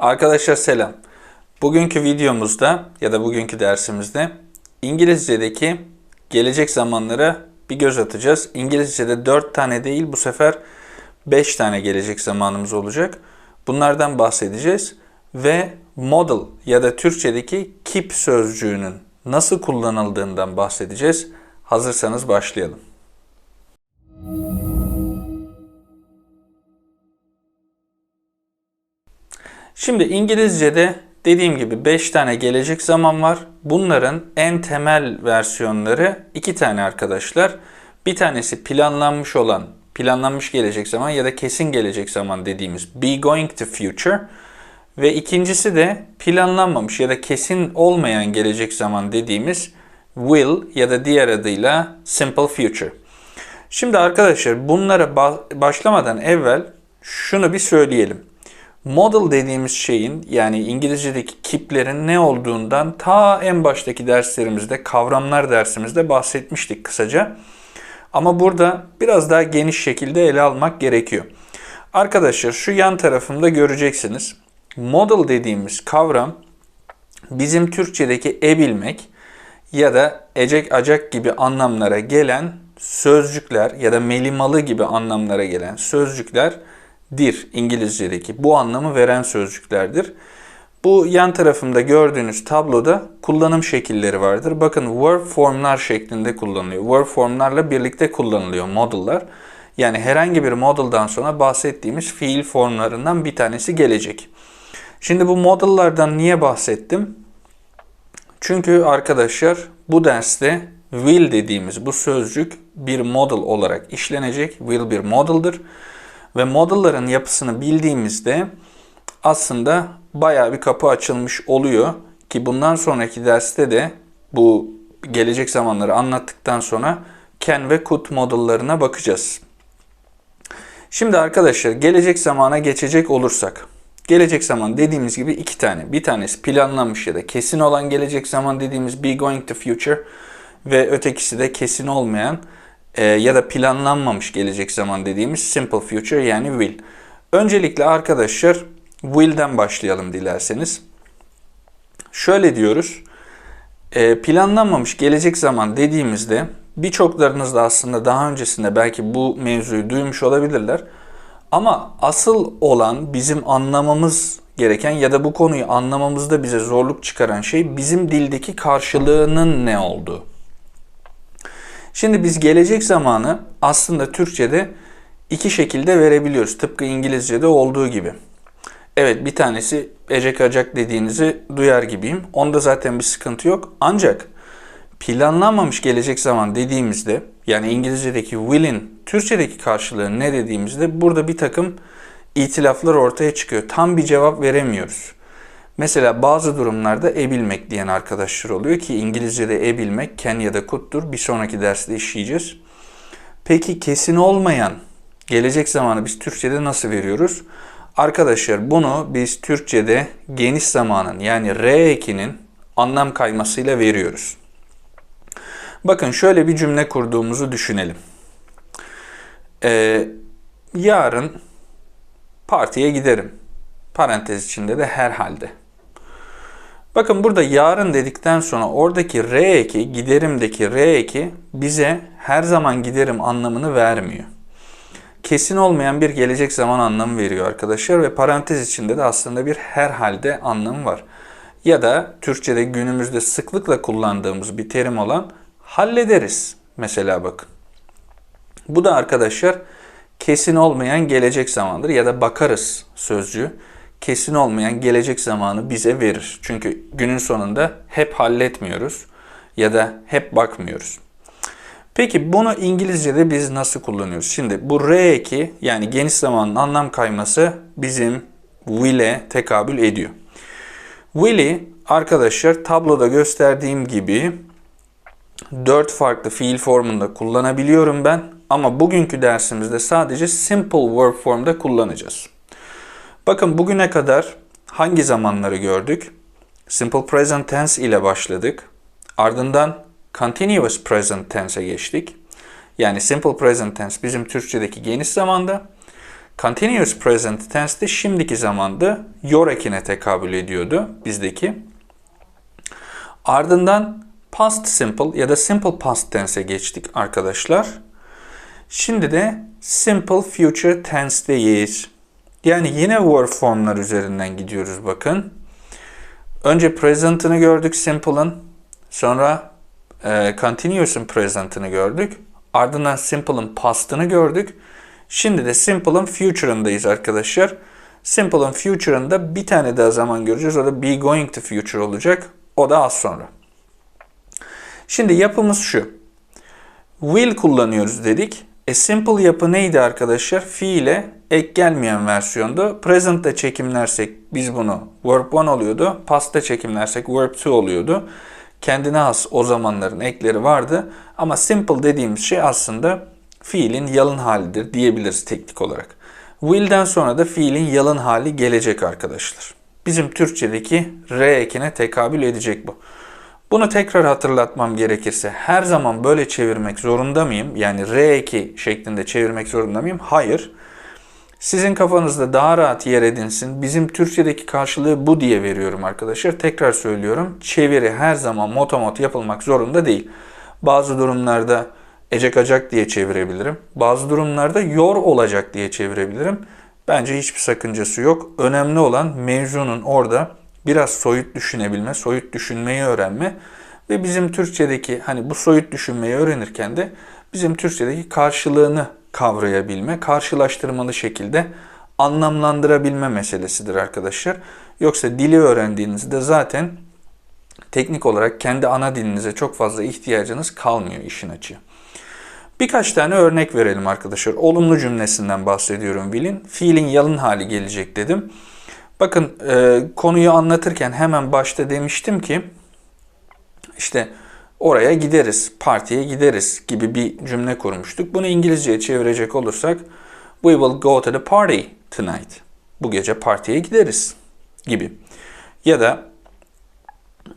Arkadaşlar selam. Bugünkü videomuzda ya da bugünkü dersimizde İngilizce'deki gelecek zamanlara bir göz atacağız. İngilizce'de 4 tane değil bu sefer 5 tane gelecek zamanımız olacak. Bunlardan bahsedeceğiz ve model ya da Türkçedeki keep sözcüğünün nasıl kullanıldığından bahsedeceğiz. Hazırsanız başlayalım. Şimdi İngilizce'de dediğim gibi 5 tane gelecek zaman var. Bunların en temel versiyonları 2 tane arkadaşlar. Bir tanesi planlanmış olan, planlanmış gelecek zaman ya da kesin gelecek zaman dediğimiz be going to future. Ve ikincisi de planlanmamış ya da kesin olmayan gelecek zaman dediğimiz will ya da diğer adıyla simple future. Şimdi arkadaşlar bunlara başlamadan evvel şunu bir söyleyelim. Model dediğimiz şeyin yani İngilizce'deki kiplerin ne olduğundan ta en baştaki derslerimizde, kavramlar dersimizde bahsetmiştik kısaca. Ama burada biraz daha geniş şekilde ele almak gerekiyor. Arkadaşlar şu yan tarafımda göreceksiniz. Model dediğimiz kavram bizim Türkçedeki e ya da ecek acak gibi anlamlara gelen sözcükler ya da melimalı gibi anlamlara gelen sözcükler dir İngilizce'deki bu anlamı veren sözcüklerdir. Bu yan tarafımda gördüğünüz tabloda kullanım şekilleri vardır. Bakın verb formlar şeklinde kullanılıyor. Verb formlarla birlikte kullanılıyor model'lar. Yani herhangi bir model'dan sonra bahsettiğimiz fiil formlarından bir tanesi gelecek. Şimdi bu model'lardan niye bahsettim? Çünkü arkadaşlar bu derste will dediğimiz bu sözcük bir model olarak işlenecek. Will bir model'dır. Ve model'ların yapısını bildiğimizde aslında baya bir kapı açılmış oluyor. Ki bundan sonraki derste de bu gelecek zamanları anlattıktan sonra can ve could model'larına bakacağız. Şimdi arkadaşlar gelecek zamana geçecek olursak. Gelecek zaman dediğimiz gibi iki tane. Bir tanesi planlanmış ya da kesin olan gelecek zaman dediğimiz be going to future ve ötekisi de kesin olmayan e, ya da planlanmamış gelecek zaman dediğimiz simple future yani will. Öncelikle arkadaşlar will'den başlayalım dilerseniz. Şöyle diyoruz. E, planlanmamış gelecek zaman dediğimizde birçoklarınız da aslında daha öncesinde belki bu mevzuyu duymuş olabilirler. Ama asıl olan bizim anlamamız gereken ya da bu konuyu anlamamızda bize zorluk çıkaran şey bizim dildeki karşılığının ne olduğu. Şimdi biz gelecek zamanı aslında Türkçe'de iki şekilde verebiliyoruz. Tıpkı İngilizce'de olduğu gibi. Evet bir tanesi ecek acak dediğinizi duyar gibiyim. Onda zaten bir sıkıntı yok. Ancak planlanmamış gelecek zaman dediğimizde yani İngilizce'deki will'in Türkçedeki karşılığı ne dediğimizde burada bir takım itilaflar ortaya çıkıyor. Tam bir cevap veremiyoruz. Mesela bazı durumlarda e bilmek diyen arkadaşlar oluyor ki İngilizce'de e bilmek can ya da could'dur. Bir sonraki derste işleyeceğiz. Peki kesin olmayan gelecek zamanı biz Türkçe'de nasıl veriyoruz? Arkadaşlar bunu biz Türkçe'de geniş zamanın yani R ekinin anlam kaymasıyla veriyoruz. Bakın şöyle bir cümle kurduğumuzu düşünelim. Ee, yarın partiye giderim. Parantez içinde de herhalde. Bakın burada yarın dedikten sonra oradaki R eki, giderimdeki R eki bize her zaman giderim anlamını vermiyor. Kesin olmayan bir gelecek zaman anlamı veriyor arkadaşlar ve parantez içinde de aslında bir herhalde anlamı var. Ya da Türkçe'de günümüzde sıklıkla kullandığımız bir terim olan hallederiz mesela bakın. Bu da arkadaşlar kesin olmayan gelecek zamandır ya da bakarız sözcüğü kesin olmayan gelecek zamanı bize verir. Çünkü günün sonunda hep halletmiyoruz ya da hep bakmıyoruz. Peki bunu İngilizce'de biz nasıl kullanıyoruz? Şimdi bu R2 yani geniş zamanın anlam kayması bizim will'e tekabül ediyor. Will'i arkadaşlar tabloda gösterdiğim gibi dört farklı fiil formunda kullanabiliyorum ben. Ama bugünkü dersimizde sadece simple verb formda kullanacağız. Bakın bugüne kadar hangi zamanları gördük? Simple present tense ile başladık. Ardından continuous present tense'e geçtik. Yani simple present tense bizim Türkçedeki geniş zamanda. Continuous present tense de şimdiki zamandı. Your tekabül ediyordu bizdeki. Ardından past simple ya da simple past tense'e geçtik arkadaşlar. Şimdi de simple future tense'deyiz. Yani yine verb formlar üzerinden gidiyoruz bakın. Önce present'ını gördük simple'ın. Sonra e, continuous'ın present'ını gördük. Ardından simple'ın past'ını gördük. Şimdi de simple'ın future'ındayız arkadaşlar. Simple'ın future'ında bir tane daha zaman göreceğiz. O da be going to future olacak. O da az sonra. Şimdi yapımız şu. Will kullanıyoruz dedik. E simple yapı neydi arkadaşlar? Fiile ek gelmeyen versiyondu. Present'te çekimlersek biz bunu verb 1 oluyordu. Past'ta çekimlersek verb 2 oluyordu. Kendine has o zamanların ekleri vardı. Ama simple dediğimiz şey aslında fiilin yalın halidir diyebiliriz teknik olarak. Will'den sonra da fiilin yalın hali gelecek arkadaşlar. Bizim Türkçedeki R ekine tekabül edecek bu. Bunu tekrar hatırlatmam gerekirse her zaman böyle çevirmek zorunda mıyım? Yani R2 şeklinde çevirmek zorunda mıyım? Hayır. Sizin kafanızda daha rahat yer edinsin. Bizim Türkçedeki karşılığı bu diye veriyorum arkadaşlar. Tekrar söylüyorum. Çeviri her zaman motomot yapılmak zorunda değil. Bazı durumlarda ecek diye çevirebilirim. Bazı durumlarda yor olacak diye çevirebilirim. Bence hiçbir sakıncası yok. Önemli olan mevzunun orada biraz soyut düşünebilme, soyut düşünmeyi öğrenme ve bizim Türkçedeki hani bu soyut düşünmeyi öğrenirken de bizim Türkçedeki karşılığını kavrayabilme, karşılaştırmalı şekilde anlamlandırabilme meselesidir arkadaşlar. Yoksa dili öğrendiğinizde zaten teknik olarak kendi ana dilinize çok fazla ihtiyacınız kalmıyor işin açığı. Birkaç tane örnek verelim arkadaşlar. Olumlu cümlesinden bahsediyorum Will'in. Fiilin yalın hali gelecek dedim. Bakın e, konuyu anlatırken hemen başta demiştim ki işte oraya gideriz, partiye gideriz gibi bir cümle kurmuştuk. Bunu İngilizceye çevirecek olursak we will go to the party tonight. Bu gece partiye gideriz gibi. Ya da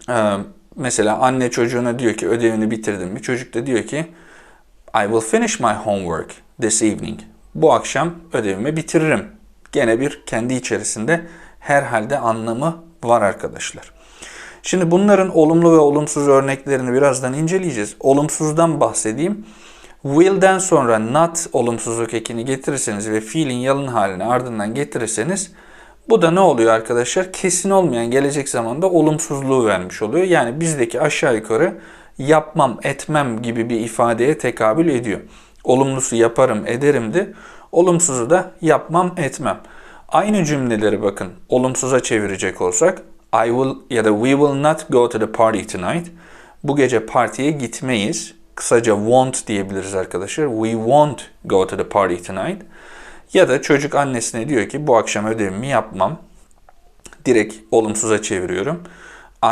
e, mesela anne çocuğuna diyor ki ödevini bitirdin mi? Çocuk da diyor ki I will finish my homework this evening. Bu akşam ödevimi bitiririm. Gene bir kendi içerisinde herhalde anlamı var arkadaşlar. Şimdi bunların olumlu ve olumsuz örneklerini birazdan inceleyeceğiz. Olumsuzdan bahsedeyim. Will'den sonra not olumsuzluk ekini getirirseniz ve fiilin yalın halini ardından getirirseniz bu da ne oluyor arkadaşlar? Kesin olmayan gelecek zamanda olumsuzluğu vermiş oluyor. Yani bizdeki aşağı yukarı yapmam, etmem gibi bir ifadeye tekabül ediyor. Olumlusu yaparım, ederimdi. Olumsuzu da yapmam, etmem. Aynı cümleleri bakın olumsuza çevirecek olsak I will ya da we will not go to the party tonight. Bu gece partiye gitmeyiz. Kısaca won't diyebiliriz arkadaşlar. We won't go to the party tonight. Ya da çocuk annesine diyor ki bu akşam ödevimi yapmam. Direkt olumsuza çeviriyorum.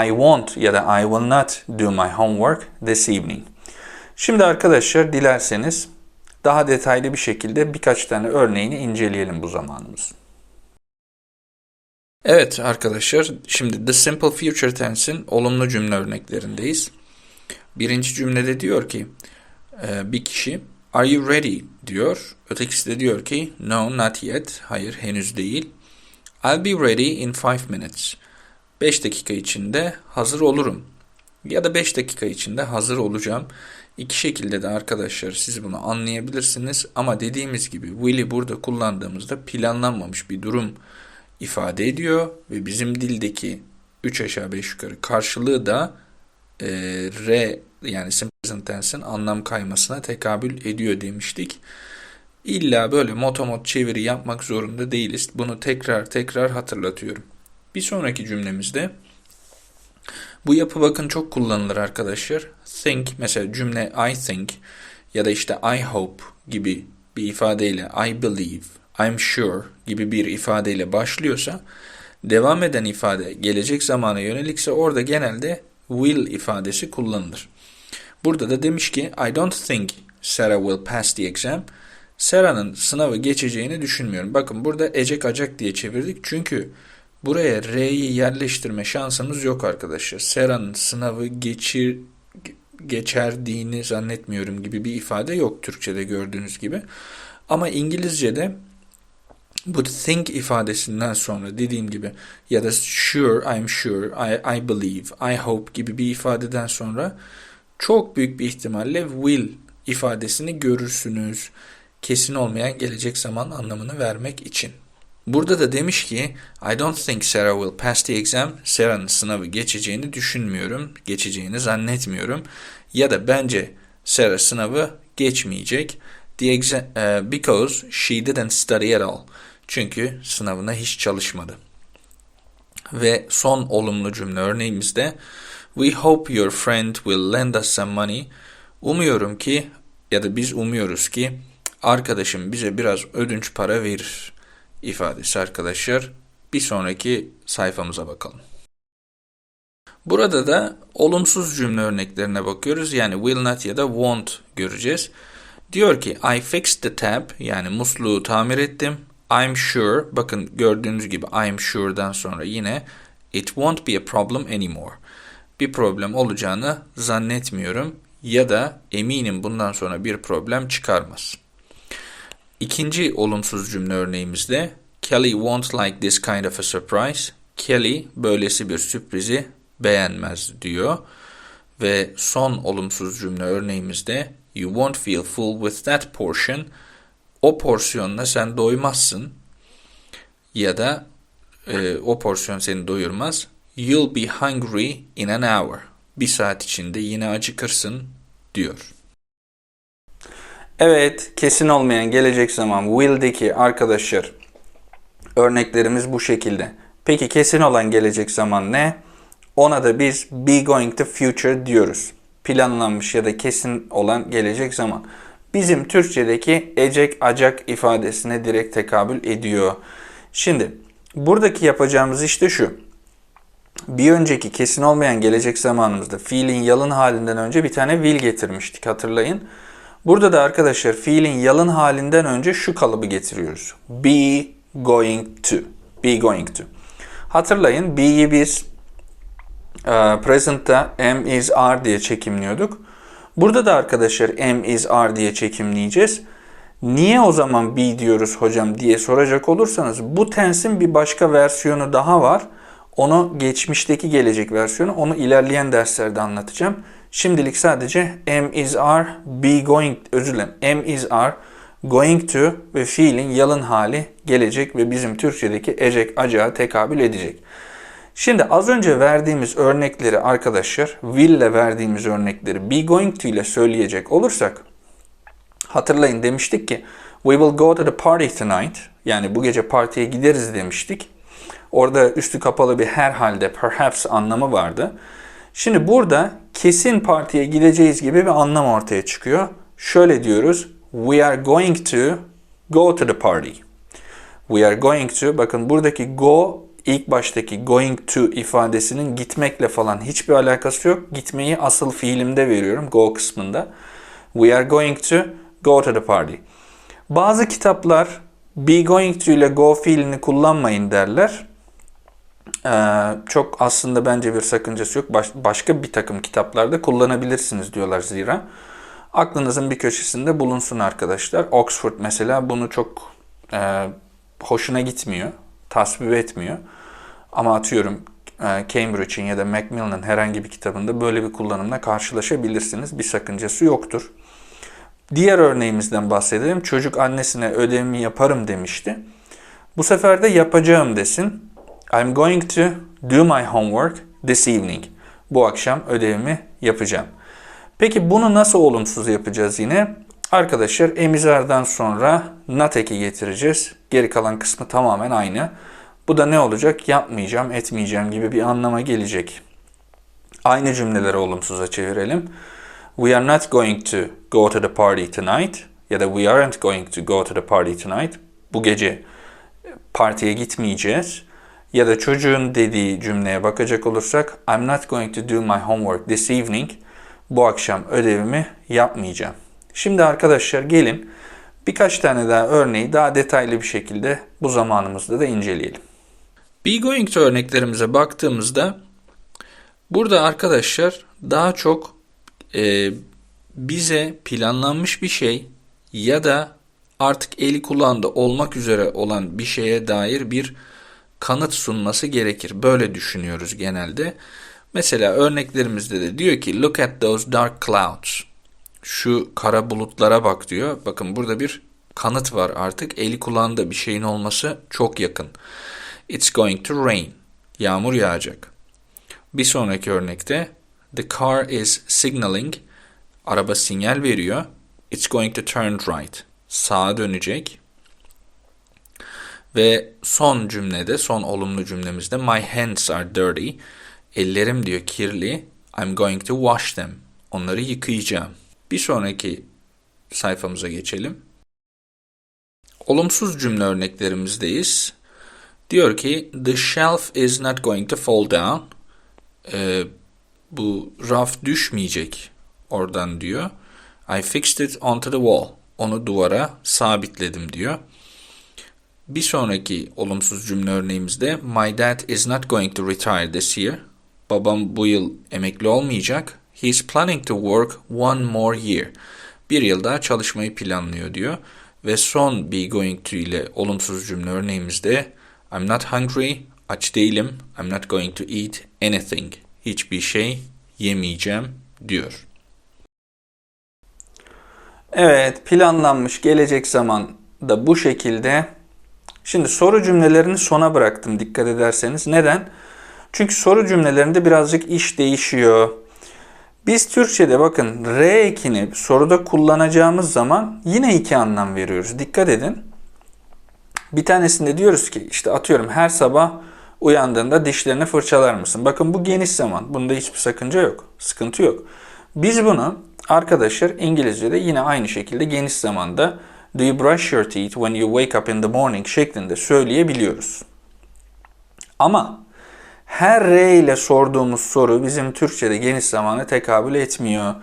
I won't ya da I will not do my homework this evening. Şimdi arkadaşlar dilerseniz daha detaylı bir şekilde birkaç tane örneğini inceleyelim bu zamanımız. Evet arkadaşlar şimdi the simple future tense'in olumlu cümle örneklerindeyiz. Birinci cümlede diyor ki e, bir kişi are you ready diyor. Ötekisi de diyor ki no not yet. Hayır henüz değil. I'll be ready in five minutes. 5 dakika içinde hazır olurum. Ya da 5 dakika içinde hazır olacağım. İki şekilde de arkadaşlar siz bunu anlayabilirsiniz. Ama dediğimiz gibi will'i burada kullandığımızda planlanmamış bir durum ifade ediyor ve bizim dildeki 3 aşağı 5 yukarı karşılığı da e, re yani simple present tense'in anlam kaymasına tekabül ediyor demiştik. İlla böyle motomot çeviri yapmak zorunda değiliz. Bunu tekrar tekrar hatırlatıyorum. Bir sonraki cümlemizde bu yapı bakın çok kullanılır arkadaşlar. Think mesela cümle I think ya da işte I hope gibi bir ifadeyle I believe I'm sure gibi bir ifadeyle başlıyorsa devam eden ifade gelecek zamana yönelikse orada genelde will ifadesi kullanılır. Burada da demiş ki I don't think Sarah will pass the exam. Sarah'nın sınavı geçeceğini düşünmüyorum. Bakın burada ecek acak diye çevirdik. Çünkü buraya R'yi yerleştirme şansımız yok arkadaşlar. Sarah'nın sınavı geçir geçerdiğini zannetmiyorum gibi bir ifade yok Türkçe'de gördüğünüz gibi. Ama İngilizce'de Bu think ifadesinden sonra dediğim gibi ya da sure, I'm sure, I, I believe, I hope gibi bir ifadeden sonra çok büyük bir ihtimalle will ifadesini görürsünüz. Kesin olmayan gelecek zaman anlamını vermek için. Burada da demiş ki I don't think Sarah will pass the exam. Sarah'ın sınavı geçeceğini düşünmüyorum. Geçeceğini zannetmiyorum. Ya da bence Sarah sınavı geçmeyecek. The exam, uh, because she didn't study at all. Çünkü sınavına hiç çalışmadı. Ve son olumlu cümle örneğimizde We hope your friend will lend us some money. Umuyorum ki ya da biz umuyoruz ki arkadaşım bize biraz ödünç para verir ifadesi arkadaşlar. Bir sonraki sayfamıza bakalım. Burada da olumsuz cümle örneklerine bakıyoruz. Yani will not ya da won't göreceğiz. Diyor ki I fixed the tap yani musluğu tamir ettim. I'm sure bakın gördüğünüz gibi I'm sure'dan sonra yine it won't be a problem anymore. Bir problem olacağını zannetmiyorum ya da eminim bundan sonra bir problem çıkarmaz. İkinci olumsuz cümle örneğimizde Kelly won't like this kind of a surprise. Kelly böylesi bir sürprizi beğenmez diyor. Ve son olumsuz cümle örneğimizde You won't feel full with that portion. O porsiyonla sen doymazsın. Ya da e, o porsiyon seni doyurmaz. You'll be hungry in an hour. Bir saat içinde yine acıkırsın diyor. Evet, kesin olmayan gelecek zaman will'deki arkadaşlar örneklerimiz bu şekilde. Peki kesin olan gelecek zaman ne? Ona da biz be going to future diyoruz. Planlanmış ya da kesin olan gelecek zaman. Bizim Türkçedeki ecek acak ifadesine direkt tekabül ediyor. Şimdi buradaki yapacağımız işte şu. Bir önceki kesin olmayan gelecek zamanımızda fiilin yalın halinden önce bir tane will getirmiştik hatırlayın. Burada da arkadaşlar fiilin yalın halinden önce şu kalıbı getiriyoruz. Be going to. Be going to. Hatırlayın be'yi biz e, present'ta am is are diye çekimliyorduk. Burada da arkadaşlar am is are diye çekimleyeceğiz. Niye o zaman be diyoruz hocam diye soracak olursanız bu tensin bir başka versiyonu daha var. Onu geçmişteki gelecek versiyonu onu ilerleyen derslerde anlatacağım. Şimdilik sadece am is are be going özür dilerim. Am is are going to ve fiilin yalın hali gelecek ve bizim Türkçedeki ecek acağa tekabül edecek. Şimdi az önce verdiğimiz örnekleri arkadaşlar will ile verdiğimiz örnekleri be going to ile söyleyecek olursak hatırlayın demiştik ki we will go to the party tonight yani bu gece partiye gideriz demiştik. Orada üstü kapalı bir herhalde perhaps anlamı vardı. Şimdi burada kesin partiye gideceğiz gibi bir anlam ortaya çıkıyor. Şöyle diyoruz. We are going to go to the party. We are going to bakın buradaki go ilk baştaki going to ifadesinin gitmekle falan hiçbir alakası yok. Gitmeyi asıl fiilimde veriyorum go kısmında. We are going to go to the party. Bazı kitaplar be going to ile go fiilini kullanmayın derler. Ee, çok aslında bence bir sakıncası yok. Baş, başka bir takım kitaplarda kullanabilirsiniz diyorlar zira. Aklınızın bir köşesinde bulunsun arkadaşlar. Oxford mesela bunu çok e, hoşuna gitmiyor, tasvip etmiyor. Ama atıyorum e, Cambridge'in ya da Macmillan'ın herhangi bir kitabında böyle bir kullanımla karşılaşabilirsiniz. Bir sakıncası yoktur. Diğer örneğimizden bahsedelim. Çocuk annesine ödevimi yaparım demişti. Bu sefer de yapacağım desin. I'm going to do my homework this evening. Bu akşam ödevimi yapacağım. Peki bunu nasıl olumsuz yapacağız yine? Arkadaşlar emizardan sonra not eki getireceğiz. Geri kalan kısmı tamamen aynı. Bu da ne olacak? Yapmayacağım, etmeyeceğim gibi bir anlama gelecek. Aynı cümleleri olumsuza çevirelim. We are not going to go to the party tonight ya da we aren't going to go to the party tonight. Bu gece partiye gitmeyeceğiz. Ya da çocuğun dediği cümleye bakacak olursak I'm not going to do my homework this evening. Bu akşam ödevimi yapmayacağım. Şimdi arkadaşlar gelin birkaç tane daha örneği daha detaylı bir şekilde bu zamanımızda da inceleyelim. Be going to örneklerimize baktığımızda burada arkadaşlar daha çok e, bize planlanmış bir şey ya da artık eli kulağında olmak üzere olan bir şeye dair bir kanıt sunması gerekir. Böyle düşünüyoruz genelde. Mesela örneklerimizde de diyor ki look at those dark clouds. Şu kara bulutlara bak diyor. Bakın burada bir kanıt var artık. Eli kulağında bir şeyin olması çok yakın. It's going to rain. Yağmur yağacak. Bir sonraki örnekte the car is signaling. Araba sinyal veriyor. It's going to turn right. Sağa dönecek. Ve son cümlede, son olumlu cümlemizde my hands are dirty. Ellerim diyor kirli. I'm going to wash them. Onları yıkayacağım. Bir sonraki sayfamıza geçelim. Olumsuz cümle örneklerimizdeyiz. Diyor ki the shelf is not going to fall down. Ee, bu raf düşmeyecek oradan diyor. I fixed it onto the wall. Onu duvara sabitledim diyor. Bir sonraki olumsuz cümle örneğimizde My dad is not going to retire this year. Babam bu yıl emekli olmayacak. He is planning to work one more year. Bir yıl daha çalışmayı planlıyor diyor. Ve son be going to ile olumsuz cümle örneğimizde I'm not hungry, aç değilim. I'm not going to eat anything. Hiçbir şey yemeyeceğim diyor. Evet, planlanmış gelecek zaman da bu şekilde. Şimdi soru cümlelerini sona bıraktım dikkat ederseniz. Neden? Çünkü soru cümlelerinde birazcık iş değişiyor. Biz Türkçe'de bakın R ekini soruda kullanacağımız zaman yine iki anlam veriyoruz. Dikkat edin. Bir tanesinde diyoruz ki işte atıyorum her sabah uyandığında dişlerini fırçalar mısın? Bakın bu geniş zaman. Bunda hiçbir sakınca yok. Sıkıntı yok. Biz bunu arkadaşlar İngilizce'de yine aynı şekilde geniş zamanda Do you brush your teeth when you wake up in the morning şeklinde söyleyebiliyoruz. Ama her R ile sorduğumuz soru bizim Türkçe'de geniş zamana tekabül etmiyor.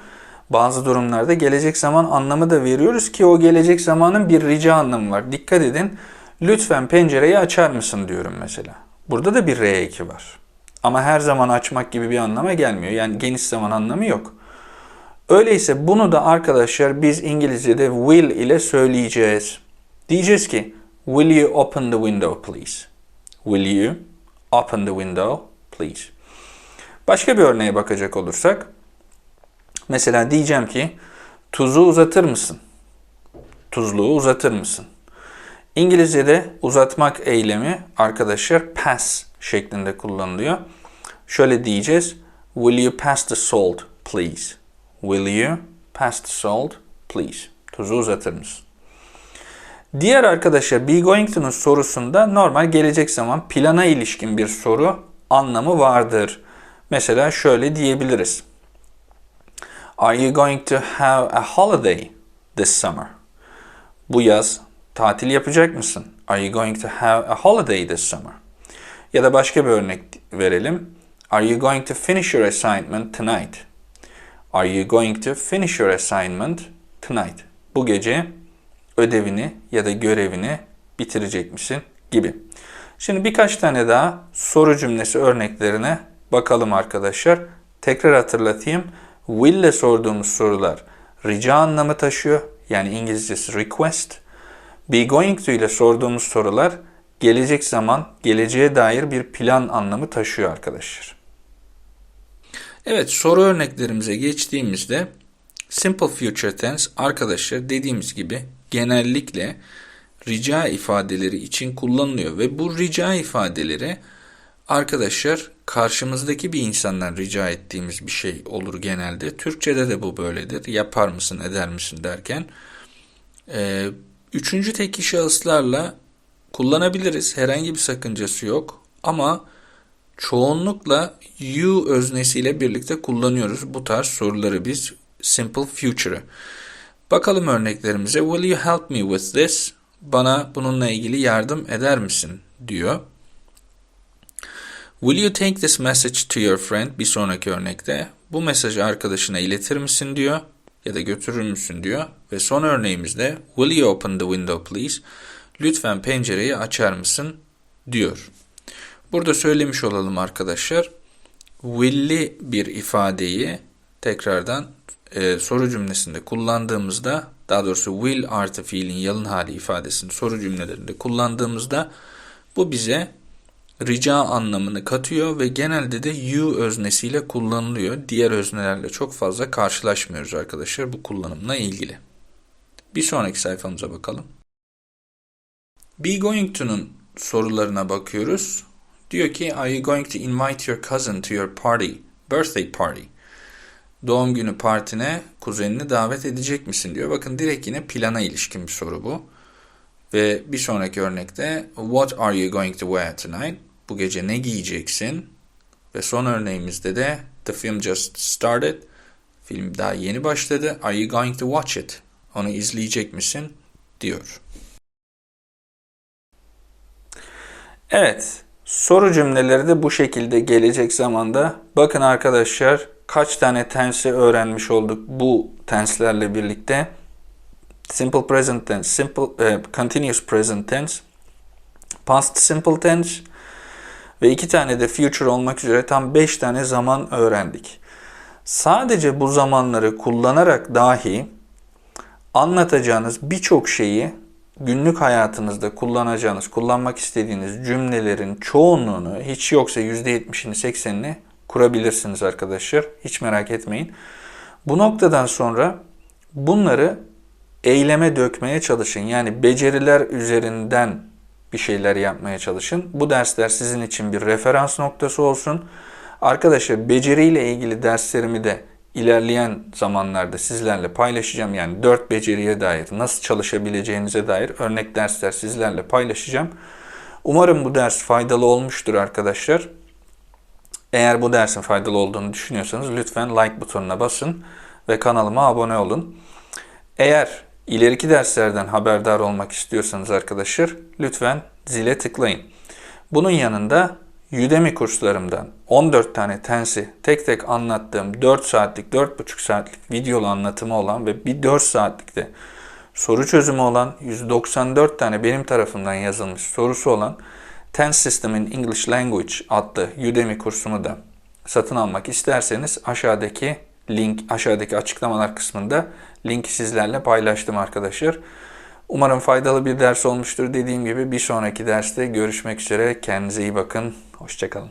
Bazı durumlarda gelecek zaman anlamı da veriyoruz ki o gelecek zamanın bir rica anlamı var. Dikkat edin. Lütfen pencereyi açar mısın diyorum mesela. Burada da bir R eki var. Ama her zaman açmak gibi bir anlama gelmiyor. Yani geniş zaman anlamı yok. Öyleyse bunu da arkadaşlar biz İngilizce'de will ile söyleyeceğiz. Diyeceğiz ki Will you open the window please? Will you open the window please? Başka bir örneğe bakacak olursak mesela diyeceğim ki tuzu uzatır mısın? Tuzluğu uzatır mısın? İngilizce'de uzatmak eylemi arkadaşlar pass şeklinde kullanılıyor. Şöyle diyeceğiz. Will you pass the salt please? Will you pass the salt please? Tuzu uzatır mısın? Diğer arkadaşlar be going to'nun sorusunda normal gelecek zaman plana ilişkin bir soru anlamı vardır. Mesela şöyle diyebiliriz. Are you going to have a holiday this summer? Bu yaz tatil yapacak mısın? Are you going to have a holiday this summer? Ya da başka bir örnek verelim. Are you going to finish your assignment tonight? Are you going to finish your assignment tonight? Bu gece ödevini ya da görevini bitirecek misin gibi. Şimdi birkaç tane daha soru cümlesi örneklerine bakalım arkadaşlar. Tekrar hatırlatayım. Will ile sorduğumuz sorular rica anlamı taşıyor. Yani İngilizcesi request. Be going to ile sorduğumuz sorular gelecek zaman, geleceğe dair bir plan anlamı taşıyor arkadaşlar. Evet soru örneklerimize geçtiğimizde Simple Future Tense arkadaşlar dediğimiz gibi genellikle rica ifadeleri için kullanılıyor ve bu rica ifadeleri arkadaşlar karşımızdaki bir insandan rica ettiğimiz bir şey olur genelde. Türkçede de bu böyledir. Yapar mısın, eder misin derken. Ee, üçüncü tekil şahıslarla kullanabiliriz. Herhangi bir sakıncası yok. Ama çoğunlukla you öznesiyle birlikte kullanıyoruz bu tarz soruları biz simple future'ı. Bakalım örneklerimize. Will you help me with this? Bana bununla ilgili yardım eder misin? diyor. Will you take this message to your friend? Bir sonraki örnekte. Bu mesajı arkadaşına iletir misin diyor ya da götürür müsün diyor. Ve son örneğimizde Will you open the window please? Lütfen pencereyi açar mısın? diyor. Burada söylemiş olalım arkadaşlar. Will'li bir ifadeyi tekrardan e, soru cümlesinde kullandığımızda daha doğrusu will artı fiilin yalın hali ifadesini soru cümlelerinde kullandığımızda bu bize rica anlamını katıyor ve genelde de you öznesiyle kullanılıyor. Diğer öznelerle çok fazla karşılaşmıyoruz arkadaşlar bu kullanımla ilgili. Bir sonraki sayfamıza bakalım. Be going to'nun sorularına bakıyoruz. Diyor ki are you going to invite your cousin to your party, birthday party? Doğum günü partine kuzenini davet edecek misin diyor. Bakın direkt yine plana ilişkin bir soru bu. Ve bir sonraki örnekte what are you going to wear tonight? Bu gece ne giyeceksin? Ve son örneğimizde de the film just started. Film daha yeni başladı. Are you going to watch it? Onu izleyecek misin? diyor. Evet, soru cümleleri de bu şekilde gelecek zamanda. Bakın arkadaşlar kaç tane tense öğrenmiş olduk bu tenslerle birlikte. Simple present tense, simple e, continuous present tense, past simple tense ve iki tane de future olmak üzere tam beş tane zaman öğrendik. Sadece bu zamanları kullanarak dahi anlatacağınız birçok şeyi günlük hayatınızda kullanacağınız, kullanmak istediğiniz cümlelerin çoğunluğunu hiç yoksa %70'ini 80'ini kurabilirsiniz arkadaşlar. Hiç merak etmeyin. Bu noktadan sonra bunları eyleme dökmeye çalışın. Yani beceriler üzerinden bir şeyler yapmaya çalışın. Bu dersler sizin için bir referans noktası olsun. Arkadaşlar beceriyle ilgili derslerimi de ilerleyen zamanlarda sizlerle paylaşacağım. Yani 4 beceriye dair nasıl çalışabileceğinize dair örnek dersler sizlerle paylaşacağım. Umarım bu ders faydalı olmuştur arkadaşlar. Eğer bu dersin faydalı olduğunu düşünüyorsanız lütfen like butonuna basın ve kanalıma abone olun. Eğer ileriki derslerden haberdar olmak istiyorsanız arkadaşlar lütfen zile tıklayın. Bunun yanında Udemy kurslarımdan 14 tane tensi tek tek anlattığım 4 saatlik, 4,5 saatlik videolu anlatımı olan ve bir 4 saatlikte soru çözümü olan 194 tane benim tarafımdan yazılmış sorusu olan Tense System in English Language adlı Udemy kursumu da satın almak isterseniz aşağıdaki link, aşağıdaki açıklamalar kısmında linki sizlerle paylaştım arkadaşlar. Umarım faydalı bir ders olmuştur. Dediğim gibi bir sonraki derste görüşmek üzere. Kendinize iyi bakın. Hoşçakalın.